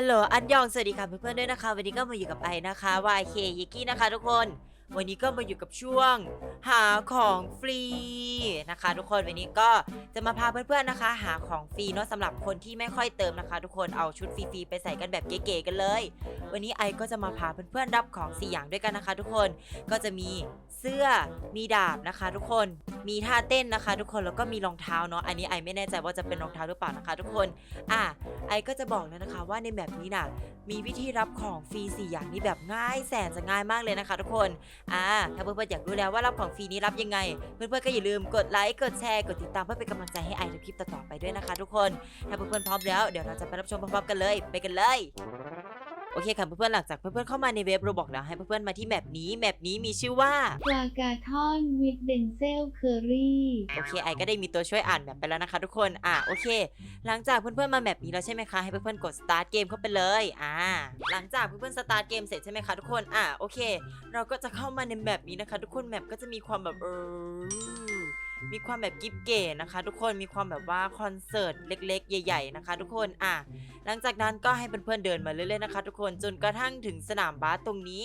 ฮัลโหลอันยองสวัสดีค่ะเพื่อนๆด้วยนะคะ วันนี้ก็มาอยู่กับไอนะคะ YK ยิกี้นะคะ ทุกคน วันนี้ก็มาอยู่กับช่วง หาของฟรีนะคะ ทุกคนวันนี้ก็จะมาพาเพื่อนๆนะคะ หาของฟรีเนาะสำหรับคนที่ไม่ค่อยเติมนะคะ ทุกคนเอาชุดฟรีๆไปใส่กันแบบเก๋ๆกันเลย วันนี้ไอก็จะมาพาเพื่อนๆรับของสี่อย่างด้วยกันนะคะ ทุกคนก็จะมีเสื้อมีดาบนะคะ ทุกคนมีท่าเต้นนะคะ ทุกคนแล้วก็มีรองเท้าเนาะอันนี้ไอไม่แน่ใจว่าจะเป็นรองเท้าหรือเปล่านะคะ ทุกคนอะไอก็จะบอกแล้วนะคะว่าในแบบนี้น่ะมีวิธีรับของฟรี4อย่างนี้แบบง่ายแสนจะง่ายมากเลยนะคะ ทุกคนอ่าถ้าเพื่อนๆอยากรู้แล้วว่ารับของฟรีนี้รับยังไง เพื่อนๆก็อย่าลืมกดไลค์กดแชร์กดติดตามเพื่อเป็นกำลังใจให้ไอทำคลิปต่อๆไปด้วยนะคะ ทุกคนถ้าเพื่อนๆพร้อมแล้วเดี๋ยวเราจะไปรับชมพร้อมๆกันเลย ไปกันเลย โอเคค่ะเพื่อนๆหลังจากเพื่อนๆเข้ามาในเว็บเราบอกแล้วให้เพื่อนๆมาที่แมปนี้แมปนี้มีชื่อว่า ปลากาทอนวิดเดนเซลเคอรี่ โอเคไอก็ได้มีตัวช่วยอ่านแบบไปแล้วนะคะ ทุกคนอะโอเค หลังจากเพื่อนๆมาแบบนี้แล้วใช่ไหมคะให้เพื่อนๆกด start เกมเข้าไปเลยอ่าหลังจากเพื่อนๆ start เกมเสร็จใช่ไหมคะทุกคนอะโอเค เราก็จะเข้ามาในแบบนี้นะคะ ทุกคนแมปก็จะมีความแบบเออ มีความแบบกิฟเก๋นะคะ ทุกคนมีความแบบว่าคอนเสิร์ตเล็ก ๆ ใหญ่ ๆนะคะ ทุกคนอะหลังจากนั้นก็ให้เพื่อนๆเดินมาเรื่อยๆนะคะ ทุกคนจนกระทั่งถึงสนามบาสตรงนี้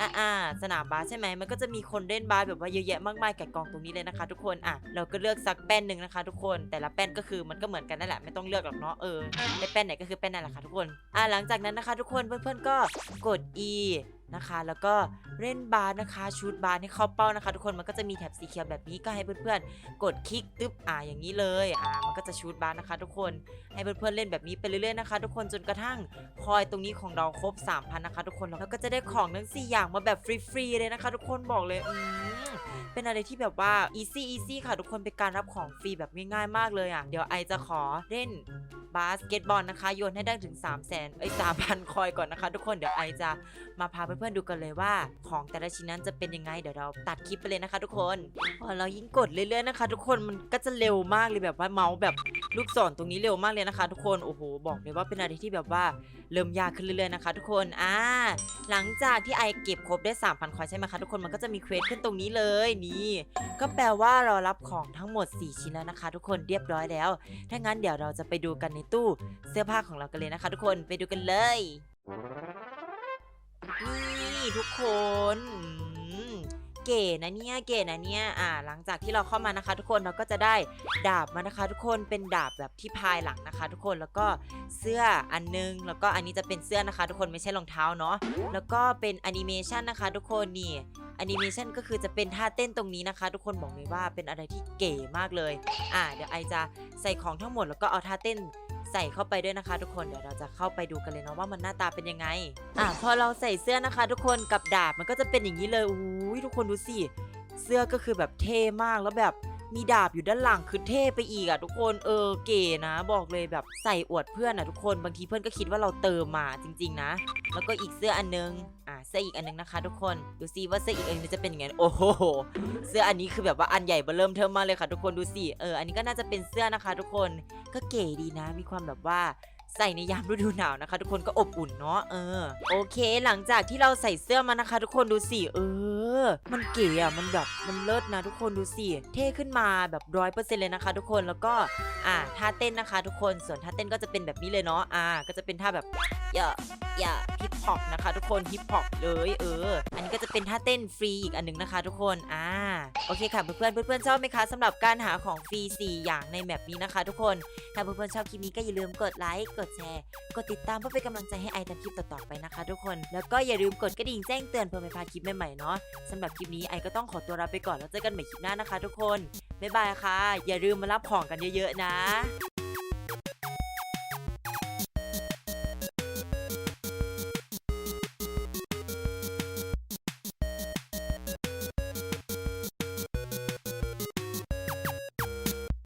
อ่าอ่าสนามบาสใช่ไหมมันก็จะมีคนเล่นบาสแบบว่าเยอะแยะมากมายแก่กองตรงนี้เลยนะคะ ทุกคนอะเราก็เลือกสักแป้นหนึ่งนะคะ ทุกคนแต่ละแป้นก็คือมันก็เหมือนกันนั่นแหละไม่ต้องเลือกหรอกเนาะเออได้แป้นไหนก็คือแป้นนั่นแหละค่ะทุกคนอะหลังจากนั้นนะคะ ทุกคนเพื่อนๆก็กด E นะคะ แล้วก็เล่นบาสนะคะชูดบาสให้เข้าเป้านะคะ ทุกคนมันก็จะมีแถบสีเขียวแบบนี้ก็ให้เพื่อนๆกดคลิกตึ๊บอ่าอย่างนี้เลยอ่ามันก็จะชูดบาสนะคะ ทุกคนให้เพื่อนๆเล่นแบบนี้ไปเรื่อยๆนะคะ ทุกคนจนกระทั่งคอยตรงนี้ของเราครบ 3,000นะคะ ทุกคนแล้วก็จะได้ของทั้ง4อย่างมาแบบฟรีๆเลยนะคะ ทุกคนบอกเลยอืมเป็นอะไรที่แบบว่า easy easy ค่ะ ทุกคนเป็นการรับของฟรีแบบง่ายๆมากเลยอะเดี๋ยวไอจะขอเล่น บาสเกตบอลนะคะโยนให้ได้ถึง 3 0 0 0 0 0เอ้ย3,000 คอยก่อนนะคะ ทุกคนเดี๋ยวไอจะมาพาเพื่อนๆดูกันเลยว่า ของแต่ละชิ้นนั้นจะเป็นยังไงเดี๋ยวเราตัดคลิปไปเลยนะคะ ทุกคนพอเรายิ่งกดเรื่อยๆนะคะ ทุกคนมันก็จะเร็วมากเลยแบบว่าเมาส์แบบ ลูกศรตรงนี้เร็วมากเลยนะคะ ทุกคนโอ้โหบอกเลยว่าเป็นอะไรที่แบบว่าเริ่มยากขึ้นเรื่อยๆนะคะ ทุกคนอ่าหลังจากที่ไอเก็บครบได้ 3,000คอยใช่ไหมคะทุกคนมันก็จะมีเควสขึ้นตรงนี้เลยนี่ก็แปลว่าเรารับของทั้งหมด 4 ชิ้นแล้วนะคะ ทุกคนเรียบร้อยแล้วถ้างั้นเดี๋ยวเราจะไปดูกันในตู้เสื้อผ้าของเรากันเลยนะคะ ทุกคนไปดูกันเลยนี่ทุกคน เก๋นะเนี่ยเก๋นะเนี่ยอ่า หลังจากที่เราเข้ามานะคะ ทุกคนเราก็จะได้ดาบมานะคะ ทุกคนเป็นดาบแบบที่พายหลังนะคะ ทุกคนแล้วก็เสื้ออันนึง แล้วก็อันนี้จะเป็นเสื้อนะคะ ทุกคนไม่ใช่รองเท้าเนาะแล้วก็เป็นแอนิเมชันนะคะทุกคนนี่แอนิเมชันก็คือจะเป็นท่าเต้นตรงนี้นะคะ ทุกคนบอกเลยว่าเป็นอะไรที่เก๋มากเลย อ่า เดี๋ยวไอจะใส่ของทั้งหมดแล้วก็เอาท่าเต้น ใส่เข้าไปด้วยนะคะ ทุกคนเดี๋ยวเราจะเข้าไปดูกันเลยเนาะว่ามันหน้าตาเป็นยังไง อะพอเราใส่เสื้อนะคะ ทุกคนกับดาบมันก็จะเป็นอย่างนี้เลยอุ้ยทุกคนดูสิเสื้อก็คือแบบเท่มากแล้วแบบ มีดาบอยู่ด้านหลังคือเท่ไปอีกอะทุกคนเออเก๋นะ บอกเลยแบบใส่อวดเพื่อนอะทุกคนบางทีเพื่อนก็คิดว่าเราเติมมาจริง ๆ นะ แล้วก็อีกเสื้ออันนึงอะเสื้ออีกอันนึงนะคะ ทุกคนดูซิว่าเสื้ออีกอันนึงจะเป็นยังไงโอ้โหเสื้ออันนี้คือแบบว่าอันใหญ่เบ้อเริ่มเทิมมากเลยค่ะ ทุกคนดูสิเอออันนี้ก็น่าจะเป็นเสื้อนะคะ ทุกคนก็เก๋ดีนะ มีความแบบว่าใส่ในยามฤดูหนาวนะคะ ทุกคนก็อบอุ่นเนาะเออ โอเค หลังจากที่เราใส่เสื้อมานะคะ ทุกคนดูสิเออ มันเก๋อะมันแบบมันเลิศนะทุกคนดูสิเท่ขึ้นมาแบบร้อยเปอร์เซ็นต์เลยนะคะ ทุกคนแล้วก็อ่าท่าเต้นนะคะ ทุกคนส่วนท่าเต้นก็จะเป็นแบบนี้เลยเนาะอ่า ก็จะเป็นท่าแบบอย่าอย่าฮิปฮอปนะคะ ทุกคนฮิปฮอปเลยเออ อันนี้ก็จะเป็นท่าเต้นฟรีอีกอันหนึงนะคะ ทุกคนอ่าโอเคค่ะเพื่อนๆเพื่อนๆชอบไหมคะสำหรับการหาของฟรี4 อย่างในแมปนี้นะคะ ทุกคนถ้าเพื่อนๆชอบคลิปนี้ก็อย่าลืมกดไลค์กดแชร์กดติดตามเพื่อเป็นกำลังใจให้ไอทำคลิปต่อๆไปนะคะ ทุกคนแล้วก็อย่าลืมกดกระดิ่งแจ้งเตือนเพื่อไม่พลาดคลิปใหม่ๆเนาะสำหรับคลิปนี้ไอก็ต้องขอตัวลาไปก่อนแล้วเจอกันใหม่คลิปหน้านะคะ ทุกคนบ๊ายบายค่ะ อย่าลืมมารับของกันเยอะๆนะ